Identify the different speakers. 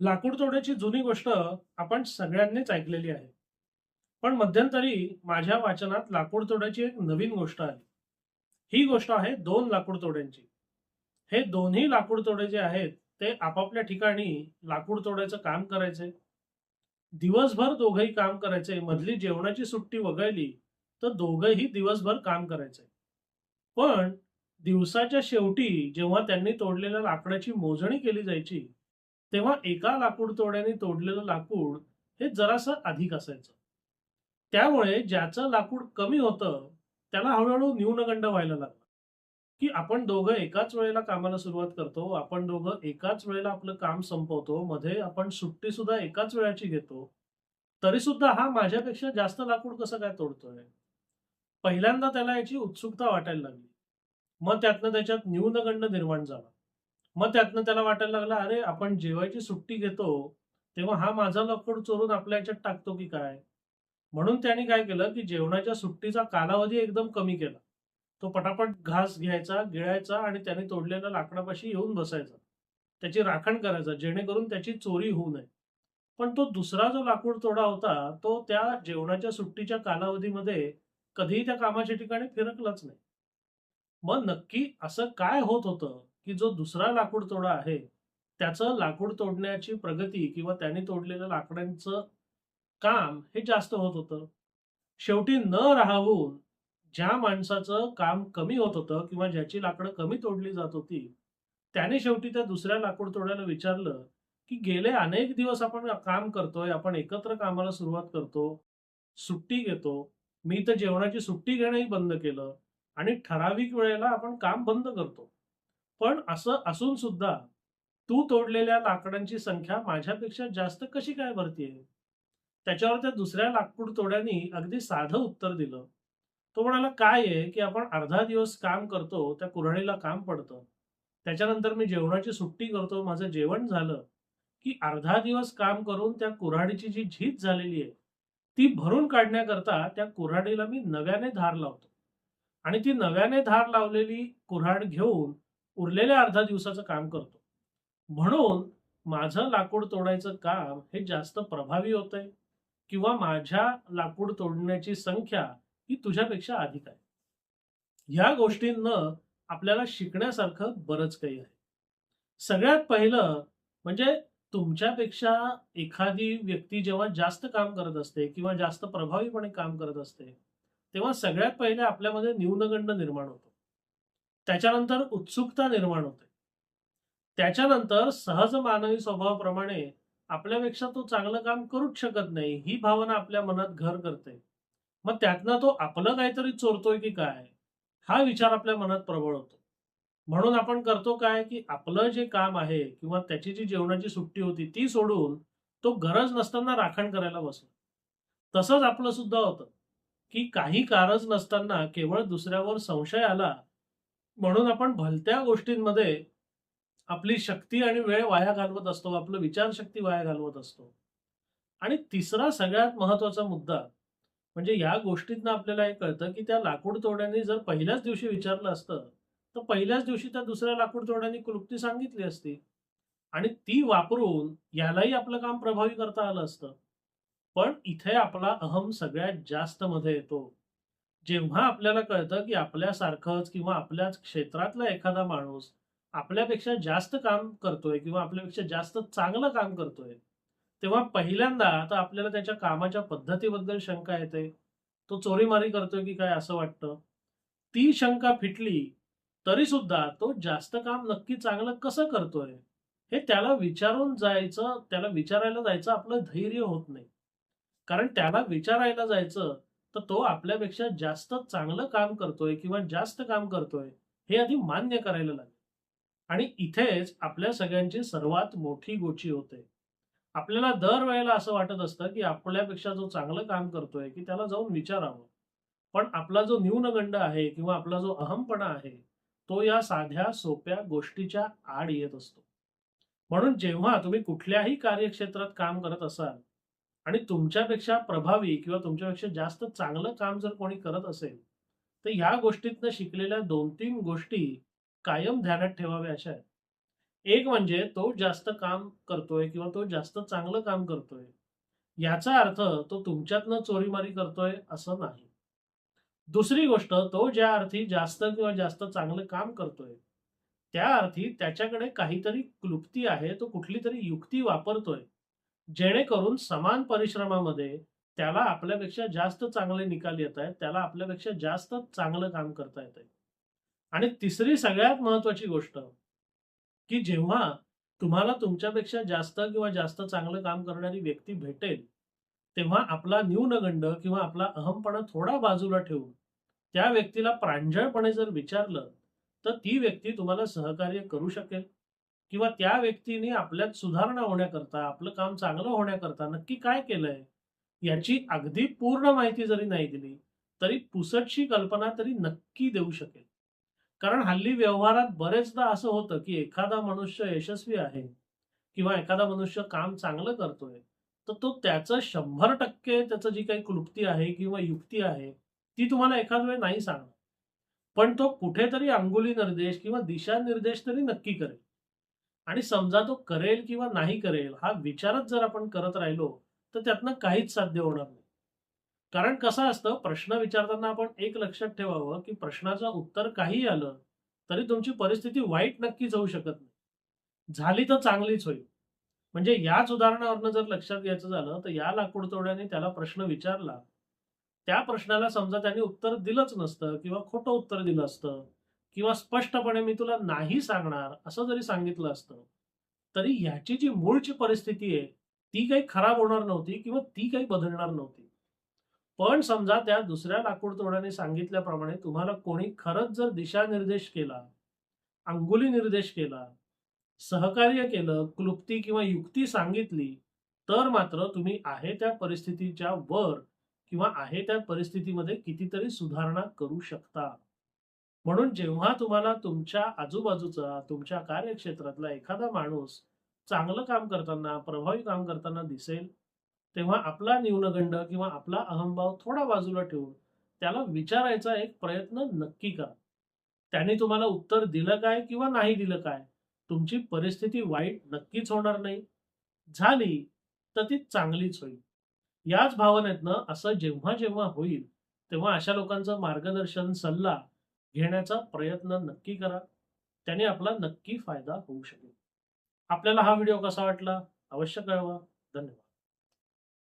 Speaker 1: लाकूड तोड्याची जुनी गोष्ट आपण सगळ्यांनीच ऐकलेली आहे. पण मध्यंतरी माझ्या वाचनात लाकूड तोड्याची एक नवीन गोष्ट आली. ही गोष्ट आहे दोन लाकूड तोड्यांची. हे दोन्ही लाकूड तोडे जे आहेत, ते आपापल्या ठिकाणी लाकूड तोड्याचं काम करायचे. दिवसभर दोघंही काम करायचे. मधली जेवणाची सुट्टी वगळली, तर दोघंही दिवसभर काम करायचे. पण दिवसाच्या शेवटी जेव्हा त्यांनी तोडलेल्या लाकडाची मोजणी केली जायची, तेव्हा एका लाकूड तोड्याने तोडलेलं लाकूड हे जरासं अधिक असायचं. त्यामुळे ज्याचं लाकूड कमी होतं, त्याला हळूहळू न्यूनगंड व्हायला लागला, की आपण दोघं एकाच वेळेला कामाला सुरुवात करतो. आपण दोघं एकाच वेळेला आपलं काम संपवतो. मध्ये आपण सुट्टी सुद्धा एकाच वेळाची घेतो. तरी सुद्धा हा माझ्यापेक्षा जास्त लाकूड कसं काय तोडतोय? पहिल्यांदा त्याला याची उत्सुकता वाटायला लागली. मग त्यातनं त्याच्यात न्यूनगंड निर्माण झाला. मग त्यातनं त्याला वाटायला लागलं, "अरे, आपण जेवायची सुट्टी घेतो, तेव्हा हा माझा लाकूड चोरून आपल्या याच्यात टाकतो की काय?" म्हणून त्याने काय केलं, की जेवणाच्या सुट्टीचा कालावधी एकदम कमी केला. तो पटापट घास घ्यायचा, गिळायचा आणि त्याने तोडलेल्या लाकडापाशी येऊन बसायचा. त्याची राखण करायचा, जेणेकरून त्याची चोरी होऊ नये. पण तो दुसरा जो लाकूड तोडा होता, तो त्या जेवणाच्या सुट्टीच्या कालावधीमध्ये कधीही त्या कामाच्या ठिकाणी फिरकलाच नाही. मग नक्की असं काय होत होतं, की जो दुसरा लाकूड तोडा आहे, त्याचं लाकूड तोडण्याची प्रगती किंवा त्याने तोडलेल्या लाकडांचं काम हे जास्त होत होतं. शेवटी न राहून ज्या माणसाचं काम कमी होत होतं किंवा ज्याची लाकडं कमी तोडली जात होती, त्याने शेवटी त्या दुसऱ्या लाकूड तोड्याला विचारलं, की "गेले अनेक दिवस आपण काम करतोय, आपण एकत्र कामाला सुरुवात करतो, सुट्टी घेतो. मी तर जेवणाची सुट्टी घेणंही बंद केलं आणि ठराविक वेळेला आपण काम बंद करतो. पण असं असून सुद्धा तू तोडलेल्या लाकडांची संख्या माझ्यापेक्षा जास्त कशी काय भरतीये?" त्याच्यावर त्या दुसऱ्या लाकूड तोड्यानी अगदी साधं उत्तर दिलं. तो म्हणाला, "काय आहे, की आपण अर्धा दिवस काम करतो, त्या कुऱ्हाडीला काम पडतं. त्याच्यानंतर मी जेवणाची सुट्टी करतो, माझं जेवण झालं, की अर्धा दिवस काम करून त्या कुऱ्हाडीची जी झीज झालेली आहे, ती भरून काढण्याकरता त्या कुऱ्हाडीला मी नव्याने धार लावतो. आणि ती नव्याने धार लावलेली कुऱ्हाड घेऊन उरलेल्या अर्धा दिवसाचं काम करतो. म्हणून माझं लाकूड तोडायचं काम हे जास्त प्रभावी होतंय किंवा माझ्या लाकूड तोडण्याची संख्या ही तुझ्यापेक्षा अधिक आहे." ह्या गोष्टींनं आपल्याला शिकण्यासारखं बरंच काही आहे. सगळ्यात पहिलं म्हणजे तुमच्यापेक्षा एखादी व्यक्ती जेव्हा जास्त काम करत असते किंवा जास्त प्रभावीपणे काम करत असते, तेव्हा सगळ्यात पहिले आपल्यामध्ये न्यूनगंड निर्माण होतो. त्याच्यानंतर उत्सुकता निर्माण होते. त्याच्यानंतर सहज मानवी स्वभावाप्रमाणे आपल्यापेक्षा तो चांगलं काम करूच शकत नाही, ही भावना आपल्या मनात घर करते. मग त्यातनं तो आपलं काहीतरी चोरतोय की काय? हा विचार आपल्या मनात प्रबळ होतो. म्हणून आपण करतो काय, की आपलं जे काम आहे किंवा त्याची जी जेवणाची सुट्टी होती, ती सोडून तो गरज नसताना राखण करायला बसला. तसंच आपलं सुद्धा होतं, की काही कारज नसताना केवळ दुसऱ्यावर संशय आला, म्हणून आपण भलत्या गोष्टींमध्ये आपली शक्ती आणि वेळ वाया घालवत असतो, आपलं विचारशक्ती वाया घालवत असतो. आणि तिसरा सगळ्यात महत्त्वाचा मुद्दा म्हणजे या गोष्टीतनं आपल्याला हे कळतं, की त्या लाकूड तोड्यांनी जर पहिल्याच दिवशी विचारलं असतं, तर पहिल्याच दिवशी त्या दुसऱ्या लाकूड तोड्यांनी क्लुप्ती सांगितली असती आणि ती वापरून यालाही आपलं काम प्रभावी करता आलं असतं. पण इथे आपला अहम सगळ्यात जास्त मध्ये येतो. जेव्हा आपल्याला कळतं, की आपल्यासारखंच किंवा आपल्याच क्षेत्रातला एखादा माणूस आपल्यापेक्षा जास्त काम करतोय किंवा आपल्यापेक्षा जास्त चांगलं काम करतोय, तेव्हा पहिल्यांदा आता आपल्याला त्याच्या कामाच्या पद्धतीबद्दल शंका येते. तो चोरीमारी करतोय की काय असं वाटतं. ती शंका फिटली, तरी सुद्धा तो जास्त काम नक्की चांगलं कसं करतोय, हे त्याला विचारून जायचं त्याला विचारायला जायचं आपलं धैर्य होत नाही. कारण त्याला विचारायला जायचं, तर तो आपल्यापेक्षा जास्त चांगलं काम करतोय किंवा जास्त काम करतोय, हे आधी मान्य करायला लागेल. आणि इथेच आपल्या सगळ्यांची सर्वात मोठी गोची होते. आपल्याला दरवेळेला असं वाटत असतं, की आपल्यापेक्षा जो चांगलं काम करतोय, की त्याला जाऊन विचारावं. पण आपला जो न्यूनगंड आहे किंवा आपला जो अहमपणा आहे, तो या साध्या सोप्या गोष्टीच्या आड येत असतो. म्हणून जेव्हा तुम्ही कुठल्याही कार्यक्षेत्रात काम करत असाल आणि तुमच्यापेक्षा प्रभावी किंवा तुमच्यापेक्षा जास्त चांगलं काम जर कोणी करत असेल, तर ह्या गोष्टीतनं शिकलेल्या 2-3 गोष्टी कायम ध्यानात ठेवाव्या अशा आहेत. एक म्हणजे तो जास्त काम करतोय किंवा तो जास्त चांगलं काम करतोय याचा अर्थ तो तुमच्यातनं चोरीमारी करतोय असं नाही दुसरी गोष्ट तो ज्या अर्थी जास्त किंवा जास्त चांगलं काम करतोय त्या अर्थी त्याच्याकडे काहीतरी क्लुप्ती आहे तो कुठली तरी युक्ती वापरतोय जेणेकरून समान परिश्रमामध्ये त्याला आपल्यापेक्षा जास्त चांगले निकाल येत आहेत त्याला आपल्यापेक्षा जास्त चांगलं काम करता येत आहे. आणि तिसरी सगळ्यात महत्वाची गोष्ट की जेव्हा तुम्हाला तुमच्यापेक्षा जास्त किंवा जास्त चांगलं काम करणारी व्यक्ती भेटेल तेव्हा आपला न्यूनगंड किंवा आपला अहमपणा थोडा बाजूला ठेवून त्या व्यक्तीला प्रांजळपणे जर विचारलं तर ती व्यक्ती तुम्हाला सहकार्य करू शकेल. किंवा त्या व्यक्तीने आपल्यात सुधारणा होण्याकरता आपलं काम चांगलं होण्याकरता नक्की काय केलंय याची अगदी पूर्ण माहिती जरी नाही दिली तरी पुसटशी कल्पना तरी नक्की देऊ शकेल. कारण हल्ली व्यवहारात बरेचदा असं होतं की एखादा मनुष्य यशस्वी आहे किंवा एखादा मनुष्य काम चांगलं करतोय तर तो त्याचं शंभर टक्के त्याचं जी काही क्लुप्ती आहे किंवा युक्ती आहे ती तुम्हाला एखाद वेळ नाही सांगणार. पण तो कुठेतरी अंगुली निर्देश किंवा दिशानिर्देश तरी नक्की करेल. आणि समजा तो करेल किंवा नाही करेल हा विचारच जर आपण करत राहिलो तर त्यातनं काहीच साध्य होणार नाही. कारण कसं असतं प्रश्न विचारताना आपण एक लक्षात ठेवावं की प्रश्नाचं उत्तर काही आलं तरी तुमची परिस्थिती वाईट नक्कीच होऊ शकत नाही. झाली तर चांगलीच होईल. म्हणजे याच उदाहरणावरनं जर लक्षात घ्यायचं झालं तर या लाकूड तोड्याने त्याला प्रश्न विचारला. त्या प्रश्नाला समजा त्याने उत्तर दिलंच नसतं किंवा खोटं उत्तर दिलं असतं किंवा स्पष्टपणे मी तुला नाही सांगणार असं जरी सांगितलं असतं तरी ह्याची जी मूळची परिस्थिती आहे ती काही खराब होणार नव्हती किंवा ती काही बदलणार नव्हती. पण समजा त्या दुसऱ्या लाकूड तोड्याने सांगितल्याप्रमाणे तुम्हाला कोणी खरंच जर दिशानिर्देश केला अंगुली निर्देश केला सहकार्य केलं क्लुप्ती किंवा युक्ती सांगितली तर मात्र तुम्ही आहे त्या परिस्थितीच्या वर किंवा आहे त्या परिस्थितीमध्ये कितीतरी सुधारणा करू शकता. म्हणून जेव्हा तुम्हाला तुमच्या आजूबाजूचा तुमच्या कार्यक्षेत्रातला एखादा माणूस चांगलं काम करताना प्रभावी काम करताना दिसेल तेव्हा आपला न्यूनगंड किंवा आपला अहंभाव थोडा बाजूला ठेवून त्याला विचारायचा एक प्रयत्न नक्की करा. त्याने तुम्हाला उत्तर दिलं काय किंवा नाही दिलं काय तुमची परिस्थिती वाईट नक्कीच होणार नाही. झाली तर ती चांगलीच होईल. याच भावनेतनं असं जेव्हा जेव्हा होईल तेव्हा अशा लोकांचं मार्गदर्शन सल्ला घेण्याचा प्रयत्न नक्की करा. त्याने आपला नक्की फायदा होऊ शकेल. आपल्याला हा व्हिडिओ कसा वाटला? अवश्य कळवा. धन्यवाद.